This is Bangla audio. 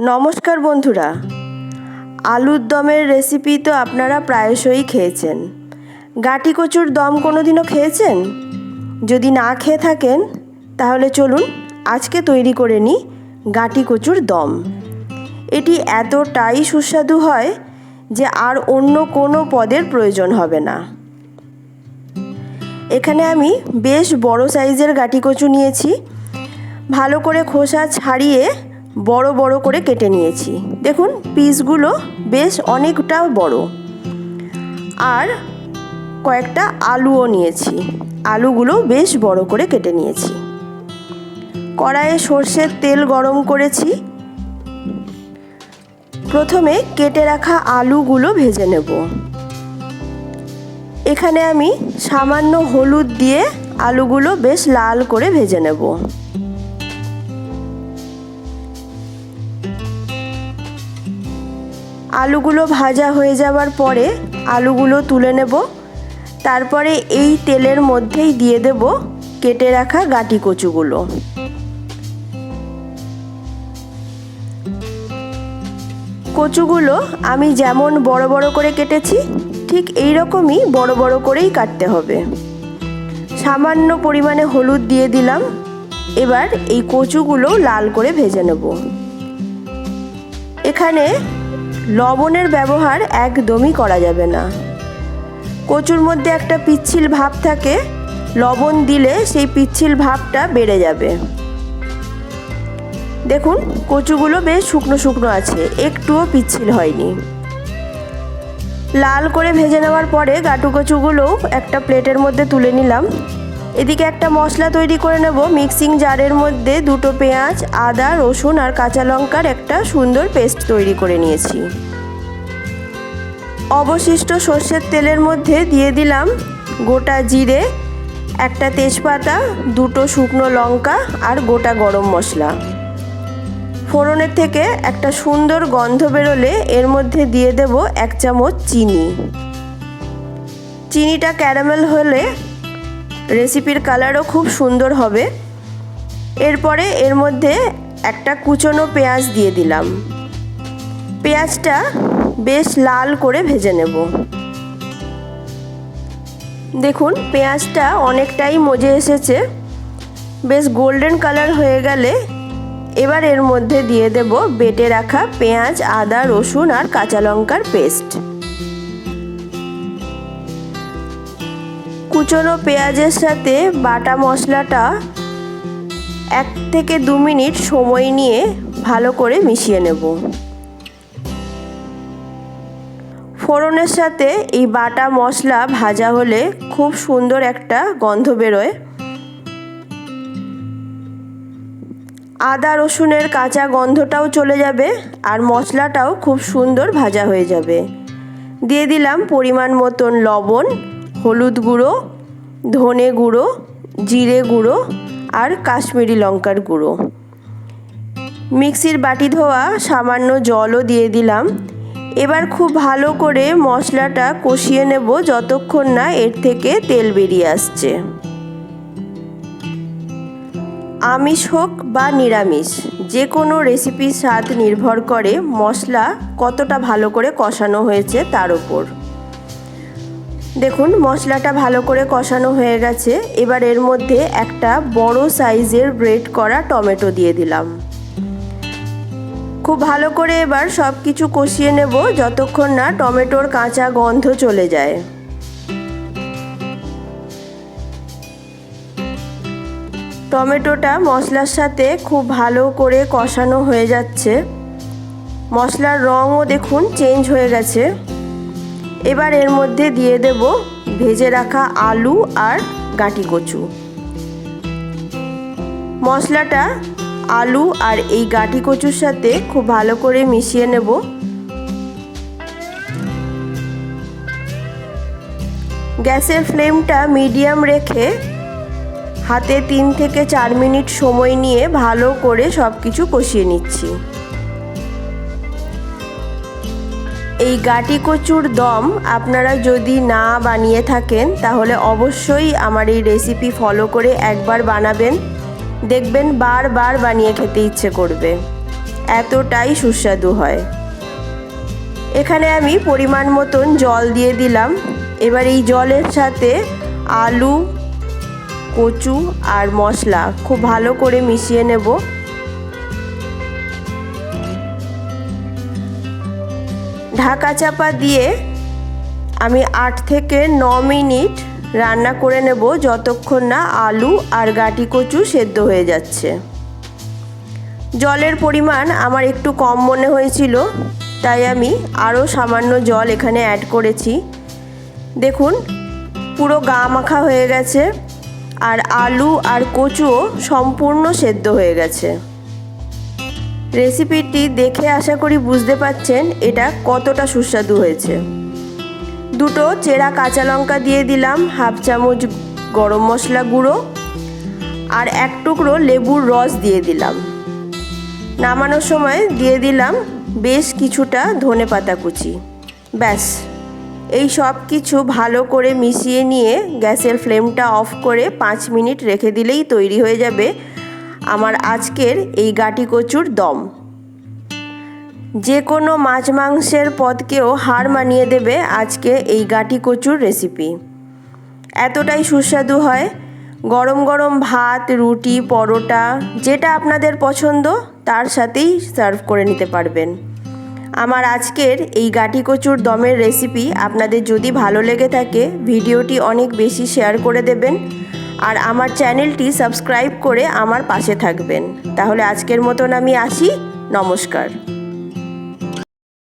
নমস্কার বন্ধুরা। আলুর দমের রেসিপি তো আপনারা প্রায়শই খেয়েছেন। গাটি কচুর দম কোনো দিনও খেয়েছেন? যদি না খেয়ে থাকেন, তাহলে চলুন আজকে তৈরি করে নিই গাটি কচুর দম। এটি এতটাই সুস্বাদু হয় যে আর অন্য কোনো পদের প্রয়োজন হবে না। এখানে আমি বেশ বড় সাইজের গাটি কচু নিয়েছি। ভালো করে খোসা ছাড়িয়ে বড় বড় করে কেটে নিয়েছি। দেখুন, পিসগুলো বেশ অনেকটা বড়। আর কয়েকটা আলুও নিয়েছি। আলুগুলো বেশ বড় করে কেটে নিয়েছি। কড়াইয়ে সর্ষের তেল গরম করেছি। প্রথমে কেটে রাখা আলুগুলো ভেজে নেব। এখানে আমি সামান্য হলুদ দিয়ে আলুগুলো বেশ লাল করে ভেজে নেব। আলুগুলো ভাজা হয়ে যাওয়ার পরে আলুগুলো তুলে নেব। তারপরে এই তেলের মধ্যেই দিয়ে দেব কেটে রাখা গাটি কচুগুলো। কচুগুলো আমি যেমন বড় বড় করে কেটেছি, ঠিক এই রকমই বড় বড় করেই কাটতে হবে। সামান্য পরিমাণে হলুদ দিয়ে দিলাম, এবার এই কচুগুলো লাল করে ভেজে নেব। এখানে লবণের ব্যবহার একদমই করা যাবে না। কচুর মধ্যে একটা পিচ্ছিল ভাব থাকে, লবণ দিলে সেই পিচ্ছিল ভাবটা বেড়ে যাবে। দেখুন, কচুগুলো বেশ শুকনো শুকনো আছে, একটুও পিচ্ছিল হয়নি। লাল করে ভেজে নেওয়ার পরে গাটু কচুগুলোও একটা প্লেটের মধ্যে তুলে নিলাম। এদিকে একটা মশলা তৈরি করে নেব। মিক্সিং জারের মধ্যে দুটো পেঁয়াজ, আদা, রসুন আর কাঁচা লঙ্কার একটা সুন্দর পেস্ট তৈরি করে নিয়েছি। অবশিষ্ট সর্ষের তেলের মধ্যে দিয়ে দিলাম গোটা জিরে, একটা তেজপাতা, দুটো শুকনো লঙ্কা আর গোটা গরম মশলা। ফোড়নের থেকে একটা সুন্দর গন্ধ বেরোলে এর মধ্যে দিয়ে দেব এক চামচ চিনি। চিনিটা ক্যারামেল হলে রেসিপির কালারও খুব সুন্দর হবে। এরপরে এর মধ্যে একটা কুচনো পেঁয়াজ দিয়ে দিলাম। পেঁয়াজটা বেশ লাল করে ভেজে নেব। দেখুন, পেঁয়াজটা অনেকটাই মজে এসেছে। বেশ গোল্ডেন কালার হয়ে গেলে এবার এর মধ্যে দিয়ে দেব বেটে রাখা পেঁয়াজ, আদা, রসুন আর কাঁচা লঙ্কার পেস্ট কুচনো পেঁয়াজের সাথে বাটা মশলাটা এক থেকে দু মিনিট সময় নিয়ে ভালো করে মিশিয়ে নেব। ফোড়নের সাথে এই বাটা মশলা ভাজা হলে খুব সুন্দর একটা গন্ধ বেরোয়। আদা, রসুনের কাঁচা গন্ধটাও চলে যাবে আর মশলাটাও খুব সুন্দর ভাজা হয়ে যাবে। দিয়ে দিলাম পরিমাণ মতন লবণ, হলুদ গুঁড়ো ধনে গুঁড়ো, জিরে গুঁড়ো আর কাশ্মীরি লঙ্কার গুঁড়ো। মিক্সির বাটি ধোয়া, সামান্য জলও দিয়ে দিলাম। এবার খুব ভালো করে মশলাটা কষিয়ে নেব যতক্ষণ না এর থেকে তেল বেরিয়ে আসছে। আমিষ হোক বা নিরামিষ, যে কোনো রেসিপির স্বাদ নির্ভর করে মশলা কতটা ভালো করে কষানো হয়েছে তার উপর দেখুন, মশলাটা ভালো করে কষানো হয়ে গেছে। এবার এর মধ্যে একটা বড় সাইজের ব্রেড করা টমেটো দিয়ে দিলাম। খুব ভালো করে এবার সব কিছু কষিয়ে নেব যতক্ষণ না টমেটোর কাঁচা গন্ধ চলে যায়। টমেটোটা মশলার সাথে খুব ভালো করে কষানো হয়ে যাচ্ছে। মশলার রঙও দেখুন চেঞ্জ হয়ে গেছে। এবার এর মধ্যে দিয়ে দেব ভেজে রাখা আলু আর গাটি কচু। মশলাটা আলু আর এই গাটি কচুর সাথে খুব ভালো করে মিশিয়ে নেব। গ্যাসের ফ্লেমটা মিডিয়াম রেখে হাতে তিন থেকে চার মিনিট সময় নিয়ে ভালো করে সব কিছু কষিয়ে নিচ্ছি। এই গাটি কচুর দম আপনারা যদি না বানিয়ে থাকেন, তাহলে অবশ্যই আমার এই রেসিপি ফলো করে একবার বানাবেন। দেখবেন বারবার বানিয়ে খেতে ইচ্ছে করবে। এতটাই সুস্বাদু হয়। এখানে আমি পরিমাণ মতন জল দিয়ে দিলাম। এবার এই জলের সাথে আলু, কচু আর মশলা খুব ভালো করে মিশিয়ে নেব। ঢাকা চাপা দিয়ে আমি আট থেকে ন মিনিট রান্না করে নেব যতক্ষণ না আলু আর গাটি কচু সেদ্ধ হয়ে যাচ্ছে। জলের পরিমাণ আমার একটু কম মনে হয়েছিল, তাই আমি আরও সামান্য জল এখানে অ্যাড করেছি। দেখুন, পুরো গা মাখা হয়ে গেছে আর আলু আর কচুও সম্পূর্ণ সেদ্ধ হয়ে গেছে। রেসিপিটি দেখে আশা করি বুঝতে পাচ্ছেন এটা কতটা সুস্বাদু হয়েছে। দুটো চেরা কাঁচা লঙ্কা দিয়ে দিলাম, হাফ চামচ গরম মশলা গুঁড়ো আর এক টুকরো লেবুর রস দিয়ে দিলাম। নামানোর সময় দিয়ে দিলাম বেশ কিছুটা ধনে পাতা কুচি। ব্যাস, এই সব কিছু ভালো করে মিশিয়ে নিয়ে গ্যাসের ফ্লেমটা অফ করে পাঁচ মিনিট রেখে দিলেই তৈরি হয়ে যাবে আমার আজকের এই গাটি কচুর দম। যে কোনো মাছ মাংসের পদকেও হার মানিয়ে দেবে আজকে এই গাটি কচুর রেসিপি। এতটাই সুস্বাদু হয়। গরম গরম ভাত, রুটি, পরোটা, যেটা আপনাদের পছন্দ, তার সাথেই সার্ভ করে নিতে পারবেন। আমার আজকের এই গাটি কচুর দমের রেসিপি আপনাদের যদি ভালো লেগে থাকে, ভিডিওটি অনেক বেশি শেয়ার করে দেবেন। আর আমার চ্যানেলটি সাবস্ক্রাইব করে আমার পাশে থাকবেন। তাহলে আজকের মতন আমি আসি। নমস্কার।